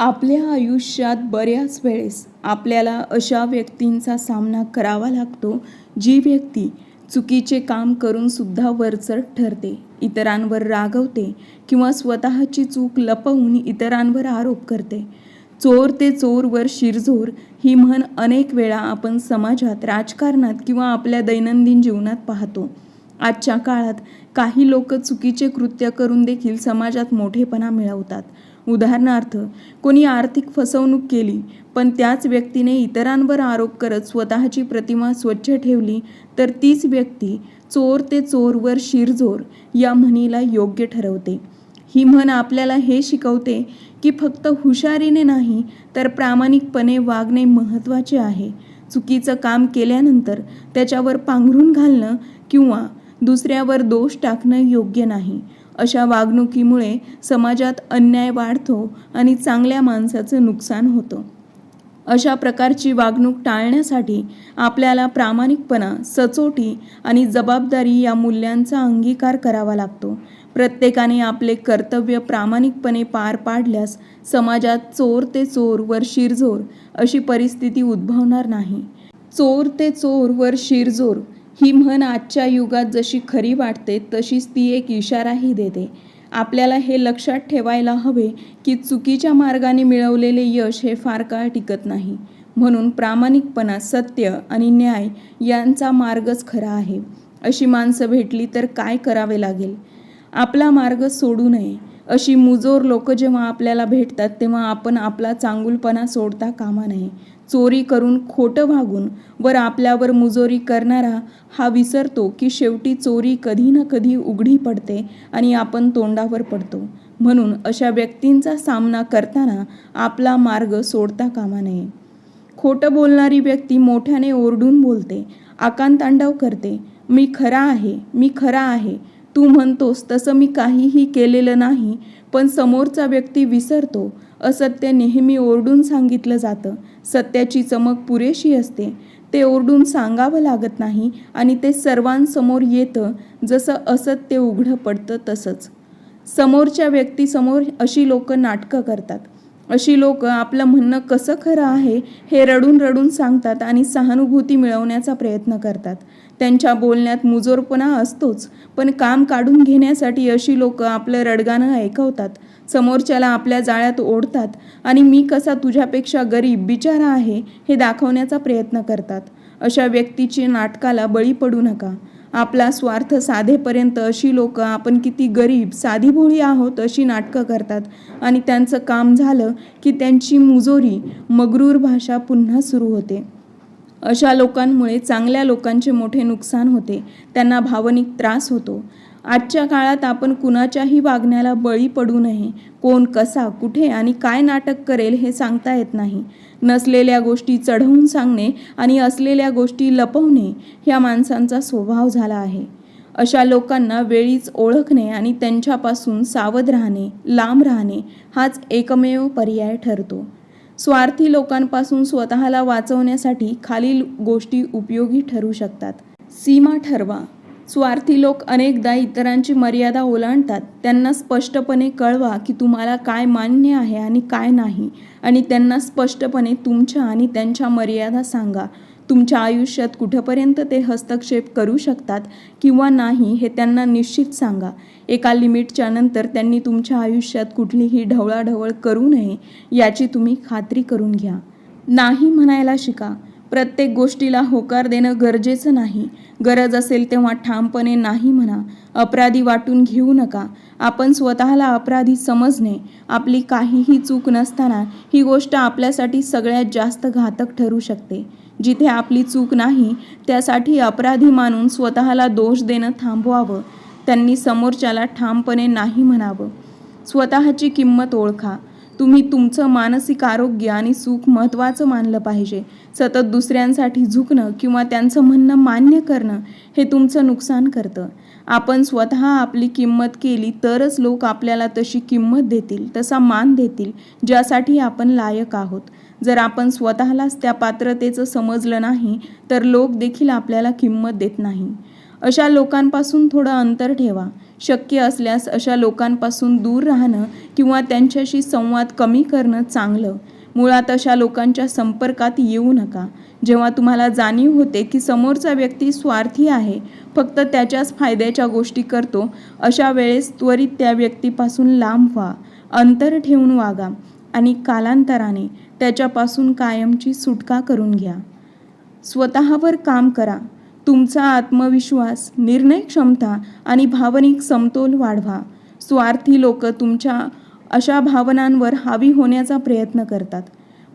आपल्या आयुष्यात बऱ्याच वेळेस आपल्याला अशा व्यक्तींचा सामना करावा लागतो जी व्यक्ती चुकीचे काम करूनसुद्धा वरचढ ठरते इतरांवर रागवते किंवा स्वतःची चूक लपवून इतरांवर आरोप करते. चोर ते चोरवर शिरजोर ही म्हण अनेक वेळा आपण समाजात राजकारणात किंवा आपल्या दैनंदिन जीवनात पाहतो. आजच्या काळात काही लोक चुकीचे कृत्य करून देखील समाजात मोठेपणा मिळवतात. उदाहरणार्थ कोणी आर्थिक फसवणूक केली पण त्याच व्यक्तीने इतरांवर आरोप करत स्वतःची प्रतिमा स्वच्छ ठेवली तर तीच व्यक्ती चोर ते चोरवर शिरजोर या म्हणीला योग्य ठरवते. ही म्हण आपल्याला हे शिकवते की फक्त हुशारीने नाही तर प्रामाणिकपणे वागणे महत्त्वाचे आहे. चुकीचं काम केल्यानंतर त्याच्यावर पांघरून घालणं किंवा दुसऱ्यावर दोष टाकणं योग्य नाही. अशा वागणुकीमुळे समाजात अन्याय वाढतो आणि चांगल्या माणसाचं नुकसान होतं. अशा प्रकारची वागणूक टाळण्यासाठी आपल्याला प्रामाणिकपणा सचोटी आणि जबाबदारी या मूल्यांचा अंगीकार करावा लागतो. प्रत्येकाने आपले कर्तव्य प्रामाणिकपणे पार पाडल्यास समाजात चोर ते चोर वर शिरजोर अशी परिस्थिती उद्भवणार नाही. चोर ते चोर वर शिरजोर ही म्हण आजच्या युगात जशी खरी वाटते तशीच ती एक इशाराही देते. आपल्याला हे लक्षात ठेवायला हवे की चुकीच्या मार्गाने मिळवलेले यश हे फार काळ टिकत नाही. म्हणून प्रामाणिकपणा सत्य आणि न्याय यांचा मार्गच खरा आहे. अशी माणसं भेटली तर काय करावे लागेल? आपला मार्ग सोडू नये. अशी मुजोर लोक जेव्हा आपल्याला भेटतात तेव्हा आपण आपला चांगुलपणा सोडता कामा नये. चोरी करून खोटं वागून वर आपल्यावर मुजोरी करणारा हा विसरतो की शेवटी चोरी कधी ना कधी उघडी पडते आणि आपण तोंडावर पडतो. म्हणून अशा व्यक्तींचा सामना करताना आपला मार्ग सोडता कामा नये. खोटं बोलणारी व्यक्ती मोठ्याने ओरडून बोलते आकांतांडव करते मी खरा आहे मी खरा आहे तू म्हणतोस तसं मी काहीही केलेलं नाही पण समोरचा व्यक्ती विसरतो असत्य नेहमी ओरडून सांगितलं जातं. सत्याची चमक पुरेशी असते. ते ओरडून सांगावं लागत नाही आणि ते सर्वांसमोर येतं जसं असत्य उघडं पडतं तसंच. समोरच्या व्यक्तीसमोर अशी लोक नाटकं करतात. अशी लोक आपलं म्हणणं कसं खरं आहे हे रडून रडून सांगतात आणि सहानुभूती मिळवण्याचा प्रयत्न करतात. त्यांच्या बोलण्यात मुजोरपणा असतोच पण काम काढून घेण्यासाठी अशी लोक आपलं रडगाणं ऐकवतात. समोरच्याला आपल्या जाळ्यात ओढतात आणि मी कसा तुझ्यापेक्षा गरीब बिचारा आहे हे दाखवण्याचा प्रयत्न करतात. अशा व्यक्तीची नाटकाला बळी पडू नका. आपला स्वार्थ साधेपर्यंत अशी लोक आपण किती गरीब साधीभोळी आहोत अशी नाटकं करतात. आणि त्यांचं काम झालं की त्यांची मुजोरी मगरूर भाषा पुन्हा सुरू होते. अशा लोकांमुळे चांगल्या लोकांचे मोठे नुकसान होते. त्यांना भावनिक त्रास होतो. आजच्या काळात आपण कुणाच्याही वागण्याला बळी पडू नये. कोण कसा कुठे आणि काय नाटक करेल हे सांगता येत नाही. नसलेल्या गोष्टी चढवून सांगणे आणि असलेल्या गोष्टी लपवणे ह्या माणसांचा स्वभाव झाला आहे. अशा लोकांना वेळीच ओळखणे आणि त्यांच्यापासून सावध राहणे लांब राहणे हाच एकमेव पर्याय ठरतो. स्वार्थी लोकांपासून स्वतःला वाचवण्यासाठी खालील गोष्टी उपयोगी ठरू शकतात. सीमा ठरवा. स्वार्थी लोक अनेकदा इतरांची मर्यादा ओलांडतात. त्यांना स्पष्टपणे कळवा की तुम्हाला काय मान्य आहे आणि काय नाही. आणि त्यांना स्पष्टपणे तुमच्या आणि त्यांच्या मर्यादा सांगा. तुमच्या आयुष्यात कुठंपर्यंत ते हस्तक्षेप करू शकतात किंवा नाही हे त्यांना निश्चित सांगा. एका लिमिटच्या नंतर त्यांनी तुमच्या आयुष्यात कुठलीही ढवळाढवळ करू नये याची तुम्ही खात्री करून घ्या. नाही म्हणायला शिका. प्रत्येक गोष्टीला होकार देणं गरजेचं नाही. गरज असेल तेव्हा ठामपणे नाही म्हणा. अपराधी वाटून घेऊ नका. आपण स्वतःला अपराधी समजणे. आपली काहीही चूक नसताना ही गोष्ट आपल्यासाठी सगळ्यात जास्त घातक ठरू शकते. जिथे आपली चूक नाही त्यासाठी अपराधी मानून स्वतःला दोष देणं थांबवावं. त्यांनी समोरच्याला ठामपणे नाही म्हणावं. स्वतःची किंमत ओळखा. तुम्ही तुमचं मानसिक आरोग्य आणि सुख महत्त्वाचं मानलं पाहिजे. सतत दुसऱ्यांसाठी झुकणं किंवा त्यांचं म्हणणं मान्य करणं हे तुमचं नुकसान करतं. आपण स्वतः आपली किंमत केली तरच लोक आपल्याला तशी किंमत देतील तसा मान देतील ज्यासाठी आपण लायक आहोत. जर आपण स्वतःलाच त्या पात्रतेचं समजलं नाही तर लोक देखील आपल्याला किंमत देत नाही. अशा लोकांपासून थोडं अंतर ठेवा. शक्य असल्यास अशा लोकांपासून दूर राहणं किंवा त्यांच्याशी संवाद कमी करणं चांगलं. मुळात अशा लोकांच्या संपर्कात येऊ नका. जेव्हा तुम्हाला जाणीव होते की समोरचा व्यक्ती स्वार्थी आहे फक्त त्याच्याच फायद्याच्या गोष्टी करतो अशा वेळेस त्वरित त्या व्यक्तीपासून लांब व्हा अंतर ठेवून वागा आणि कालांतराने त्याच्यापासून कायमची सुटका करून घ्या. स्वतःवर काम करा. तुमचा आत्मविश्वास निर्णय क्षमता आणि भावनिक समतोल वाढवा. स्वार्थी लोक तुमच्या अशा भावनांवर हावी होण्याचा प्रयत्न करतात.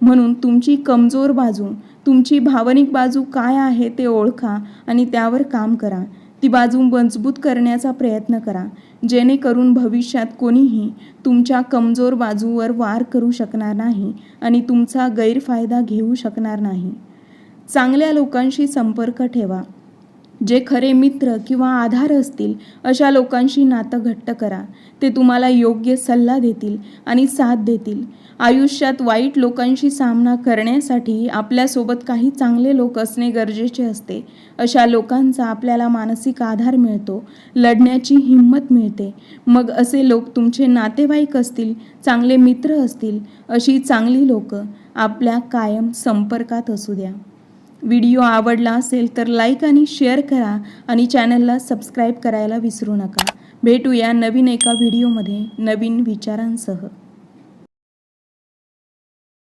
म्हणून तुमची कमजोर बाजू तुमची भावनिक बाजू काय आहे ते ओळखा आणि त्यावर काम करा. ती बाजू मजबूत करण्याचा प्रयत्न करा. जेणेकरून भविष्यात कोणीही तुमच्या कमजोर बाजूवर वार करू शकणार नाही आणि तुमचा गैरफायदा घेऊ शकणार नाही. चांगल्या लोकांशी संपर्क ठेवा. जे खरे मित्र किंवा आधार असतील अशा लोकांशी नातं घट्ट करा. ते तुम्हाला योग्य सल्ला देतील आणि साथ देतील. आयुष्यात वाईट लोकांशी सामना करण्यासाठी आपल्यासोबत काही चांगले लोक असणे गरजेचे असते. अशा लोकांचा आपल्याला मानसिक आधार मिळतो लढण्याची हिंमत मिळते. मग असे लोक तुमचे नातेवाईक असतील चांगले मित्र असतील अशी चांगली लोकं आपल्या कायम संपर्कात असू द्या. व्हिडिओ आवडला असेल तर लाईक आणि शेअर करा आणि चॅनलला सबस्क्राईब करायला विसरू नका. भेटूया नवीन एका व्हिडिओमध्ये नवीन विचारांसह.